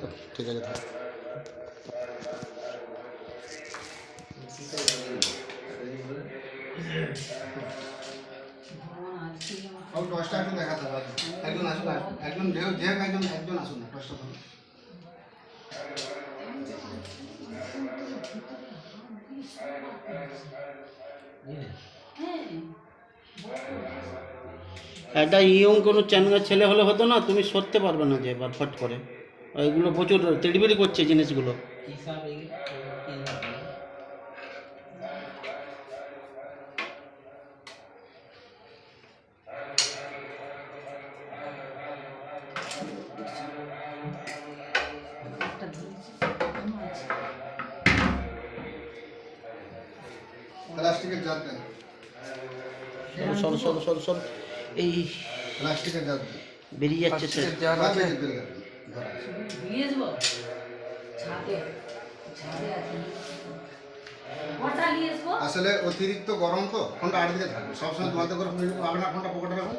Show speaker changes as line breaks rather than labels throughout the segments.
তো ঠিক আছে
একটু দেখাতে হবে একজন আসুন আসুন একজন যে একজন একজন আসুন না
একটা ইয়ং কোনো চ্যানেলের ছেলে হলে হতো না তুমি সরতে পারবে না যে এবার ফট করে। এগুলো প্রচুর তেড়িবেড়ি করছে জিনিসগুলো।
প্লাস্টিকের জাত দেন
সর সর সর সর এই
প্লাস্টিকের জাত
বেরিয়ে যাচ্ছে
নিয়ে ছাদে ছাদে আছে।
আসলে অতিরিক্ত গরম তো ফোনটা আট দিকে থাকবে। সবসময় দুহাতে করে আপনার ফোনটা পকেটে রাখুন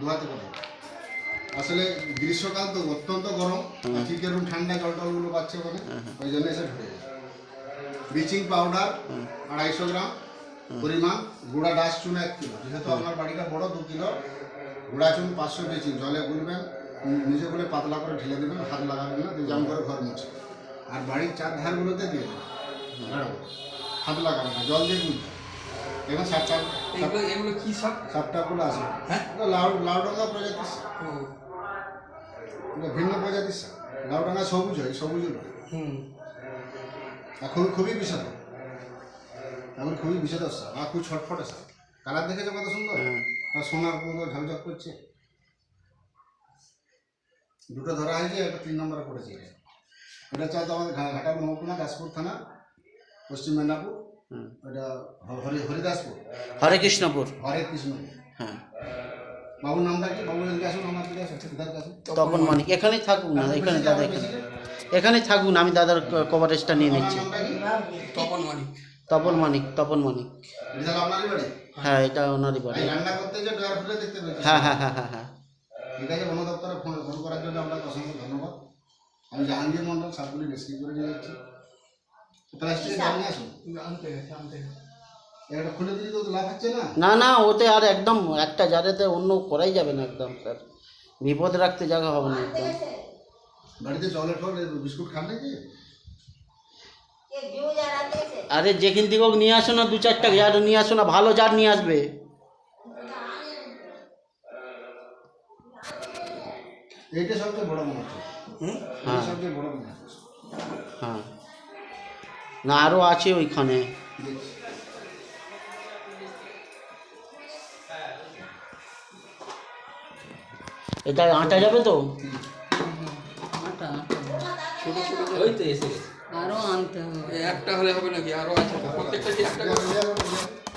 দুহাতে করে আসলে গ্রীষ্মকাল তো অত্যন্ত গরম এরকম ঠান্ডা জল টলগুলো পাচ্ছে ওখানে ওই জন্য এসে ঢুকে যায় ব্লিচিং পাউডার আড়াইশো গ্রাম পরিমাণ গুঁড়া ডাস চুন এক কিলো। যেহেতু আপনার বাড়িটা বড় দু কিলো গুঁড়া চুন পাঁচশো ব্লিচিং জলে গুলবেন নিজে গুলে পাতলা করে ঢেলে দেবেন হাত লাগাবেন না জাম করে ঘর মুছে। আর বাড়ির চার ধারগুলোতে দিয়ে দেবেন। হাত লাগাবেন না জল দিয়ে গুলবেন দেখুন সাত চার
এগুলো কি সব?
সাতটাগুলো আছে।
হ্যাঁ?
লাউ লাউডাঙ্গা প্রজাতির সাপ। ভিন্ন প্রজাতির সাপ। লাউডাঙ্গা সবুজ হয় সবুজ
হুম।
এখন খুবই বিষাদ এখন খুবই বিষাদ সাপ। আর খুব ছটফটে সাপ। কালার দেখেছ কত সুন্দর?
হ্যাঁ।
সোনার মতো ঝকঝক করছে। দুটো ধরা হয়েছে একটা তিন নম্বরে পড়েছে। এটা হচ্ছে তো আমাদের ঘাটাল মহকুমা দাসপুর থানা পশ্চিম মেদিনীপুর
হুম।
এটা হ- হরি হরিদাসপুর
হরে কৃষ্ণপুর।
হরে কৃষ্ণ
হ্যাঁ।
বাবুর নামটা কি? বাবু এদিকে আসুন আমার দিকে আসুন কাছে
তপন মানিক। এখানেই থাকুক না এখানে দাদা এখানে। এখানেই থাকুক না আমি দাদার কভারেজটা নিয়ে নিচ্ছি।
তপন মানিক।
তপন মানিক তপন মানিক। হ্যাঁ এটা ওনারই বাড়ি। হ্যাঁ হ্যাঁ হ্যাঁ হ্যাঁ হ্যাঁ।
ঠিক আছে বন জাহাঙ্গীর মন্ডল সাপগুলি রেস্কিউ করে নিয়ে যাচ্ছি। হচ্ছে না।
না ওতে আর একদম একটা জারেতে অন্য করাই যাবে না একদম স্যার। বিপদ রাখতে জায়গা হবে না একদম।
বাড়িতে জলে বিস্কুট খান নাকি?
আরে যেখান থেকে হোক নিয়ে আসো না দু চারটা জার নিয়ে আসো না ভালো জার নিয়ে আসবে।
এইটা সবচেয়ে বড়
হুম
এটা
হ্যাঁ হ্যাঁ। না আরও আছে ওইখানে। এটা আটা যাবে তো?
আটা আটা
ছোট ছোট
ওই তো এসে
আরও আনতে হবে
একটা হলে হবে নাকি আরও আছে প্রত্যেকটা কি একটা করে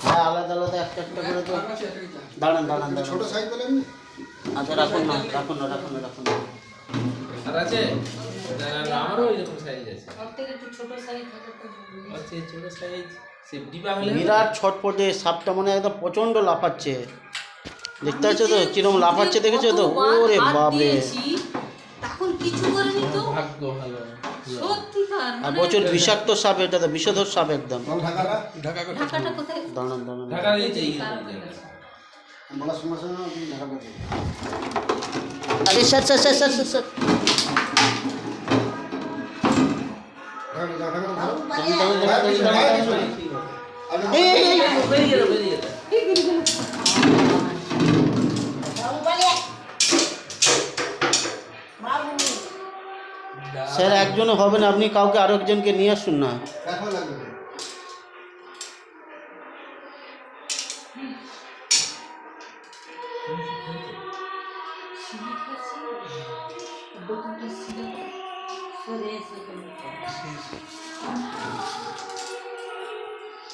হ্যাঁ আলাদা আলাদা একটা একটা করে তো? দাঁড়ান দাঁড়ান
ছোট সাইজ
আচ্ছা রাখুন না রাখুন না রাখুন না রাখুন না।
আর আছে? না, না, না, আমারও এরকম সাইজ আছে।
ছোট সাইজ
আছে ছোট সাইজ হলে
সাপটা মনে একদম প্রচণ্ড লাফাচ্ছে। দেখতে পাচ্ছ তো কিরম লাফাচ্ছে দেখেছ তো? ওরে বাপরে।
তখন কিছু করেনি তো?
ভাগ্য ভালো
আর
মানে
প্রচুর বিষাক্ত সাপ এটা তো বিষধর সাপ একদম। দাঁড়ান দাঁড়ান। আরে sir sir sir sir sir. Sir একজনে হবে না। আপনি কাউকে আরও একজনকে নিয়ে আসুন না।
এখন লাগবে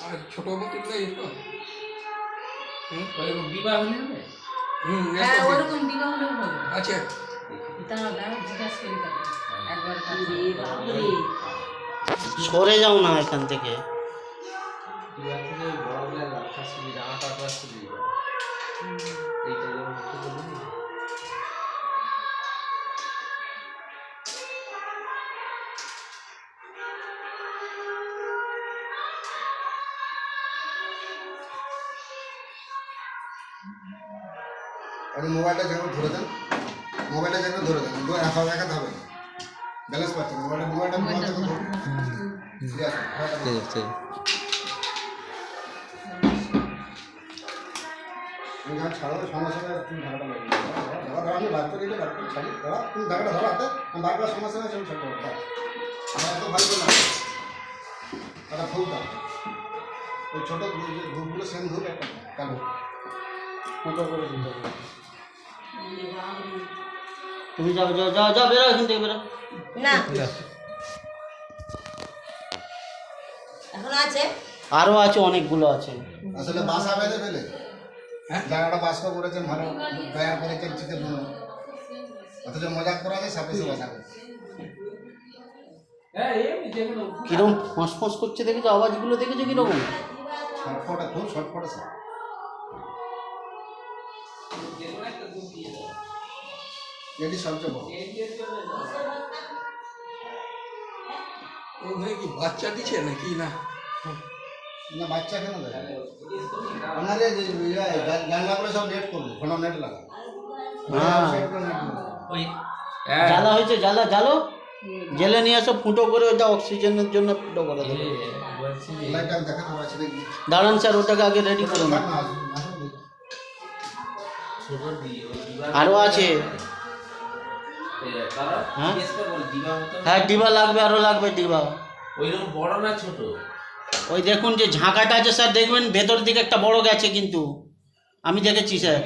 আর ছোট বোতল নেই তো
ডিবা হলে হবে
হ্যাঁ ওরকম তারা জিজ্ঞাসা করি একবার
সরে যাও না এখান থেকে।
ডিবা
আপনি মোবাইলটা যেন ধরে দেন মোবাইলটা যেন ধরে দেন দু একা একাতে হবে। ব্যালেন্স পাচ্ছে না মোবাইলটা মোবাইলটা মোবাইলটা ধরুন।
ঠিক আছে
তুমি যখন ছাড়ো সঙ্গে সঙ্গে তুমি ধারাটা লাগিয়ে দাও। ধরো, ধরো, আমি বার করে দিলে বার করে ছাড়ি। ধরো তুমি ধারাটা ধরো হাতে আমি বার করার সঙ্গে সঙ্গে তুমি ছাড়ো আমার এত ভালো না একটা ফুলটা ওই ছোটো ধূপগুলো সেম ধূপ একটা কালো। করে দিতে
তুমি যাও যাও যাও যাও বেরো এখান থেকে বেরো।
না। এখন আছে?
আরও আছে অনেকগুলো আছে।
আসলে বাসা বেঁধে ফেলে
হ্যাঁ?
জায়গাটা বাসটা করেছেন ভালো তৈরি করেছেন চিকেন অথচ মজাক করা যায় সাপেসে বাসা করে
কিরম ফোঁস ফোঁস করছে দেখেছ? আওয়াজগুলো দেখেছ কীরকম?
শর্টফটে খুব শর্টফটে স্যার এটি সবচেয়ে বড়।
ওখানে কি বাচ্চা দিচ্ছে নাকি? না।
না বাচ্চা কেন দেয়? ইয়ে, জানলা করে সব নেট করব ঘন নেট লাগা
হ্যাঁ।
ওই
জ্বালা হয়েছে জ্বালা জ্বালো। জেলে নিয়ে আসো ফুটো করে ওটা অক্সিজেনের জন্য ফুটো করে দেবো। দাঁড়ান স্যার ওটাকে আগে রেডি করে আরও আছে। হ্যাঁ?
ডিবা
হ্যাঁ ডিবা লাগবে আরও লাগবে ডিবা।
ওইরকম বড় না ছোট
ওই দেখুন যে ঝাঁকাটা আছে স্যার দেখবেন ভেতর দিকে একটা বড় গেছে কিন্তু। আমি দেখেছি স্যার।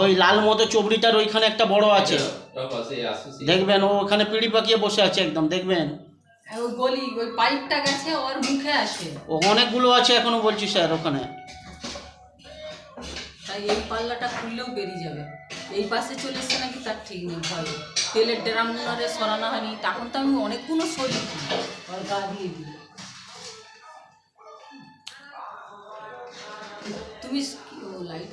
ওই
লাল মতো চবড়িটার ওইখানে একটা বড় আছে। দেখবেন ও ওখানে পিড়ি পাকিয়ে বসে আছে একদম দেখবেন।
ওই গলি ওই পাইপটা গেছে ওর মুখে আসে।
ও অনেকগুলো আছে এখনও বলছি স্যার ওখানে।
তাই এই পাল্লাটা খুললেও বেরিয়ে যাবে। এই পাশে চলে এসছে নাকি তার ঠিক নেই, ভয়ে। তেলের ড্রাম নড়ে সরানো হয়নি। তখন তো আমি অনেকগুলো সরি গা দিয়ে দিই। তুমি লাইট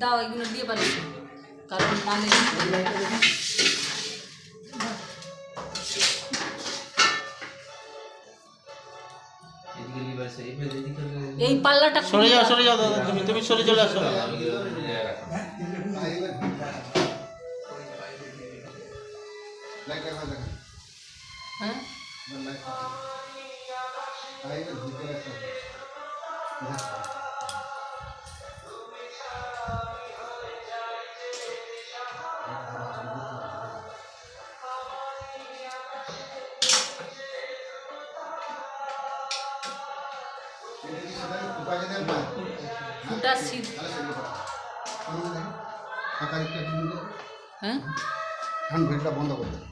সরিয়ে দিয়ে দাও এগুলো দিয়ে পারে কারণ নালে
এদিকে লিভার সে এবার এদিকে
এই পাল্লাটা
সরে যাও সরে যাও দাদা তুমি তুমি সরে চলে আসো
লাইটটা এখানে দেখেন।
হ্যাঁ
নিয়ে যাও।
হ্যাঁ
বন্ধ করে